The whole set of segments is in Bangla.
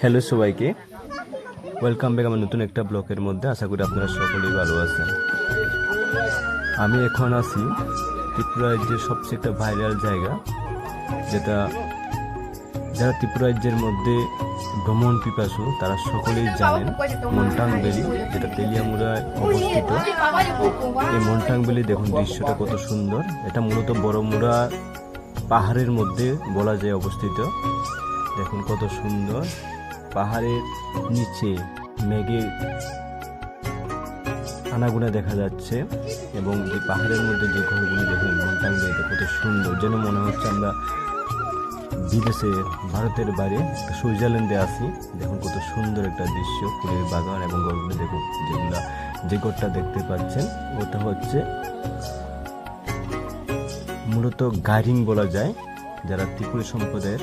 হ্যালো সবাইকে। ওয়েলকাম ব্যাক আমার নতুন একটা ব্লকের মধ্যে। আশা করি আপনারা সকলেই ভালো আছেন। আমি এখন আছি ত্রিপুরা রাজ্যের সবচেয়ে একটা ভাইরাল জায়গা, যেটা যারা ত্রিপুরা রাজ্যের মধ্যে ভ্রমণ পিপাসু, তারা সকলেই জানেন মন্টাং বেলি যেটা তেলিয়ামুড়ায় অবস্থিত। এই মন্টাং বেলি দেখুন দৃশ্যটা কত সুন্দর। এটা মূলত বড়মুড়া পাহাড়ের মধ্যে বলা যায় অবস্থিত। দেখুন কত সুন্দর পাহাড়ের নিচে মেঘের আনাগুনা দেখা যাচ্ছে এবং যে পাহাড়ের মধ্যে যে ঘরগুলি দেখুন মন্টাং বেলিতে কত সুন্দর। যেন মনে হচ্ছে আমরা বিদেশে, ভারতের বাইরে, সুইজারল্যান্ডে আছি। দেখুন কত সুন্দর একটা দৃশ্য, ফুলের বাগান এবং ঘরগুলো দেখুন, যেগুলা যে ঘরটা দেখতে পাচ্ছেন, ওটা হচ্ছে মূলত গাইডিং বলা যায়, যারা ত্রিপুরা সম্প্রদায়ের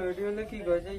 নদী হলে কি যে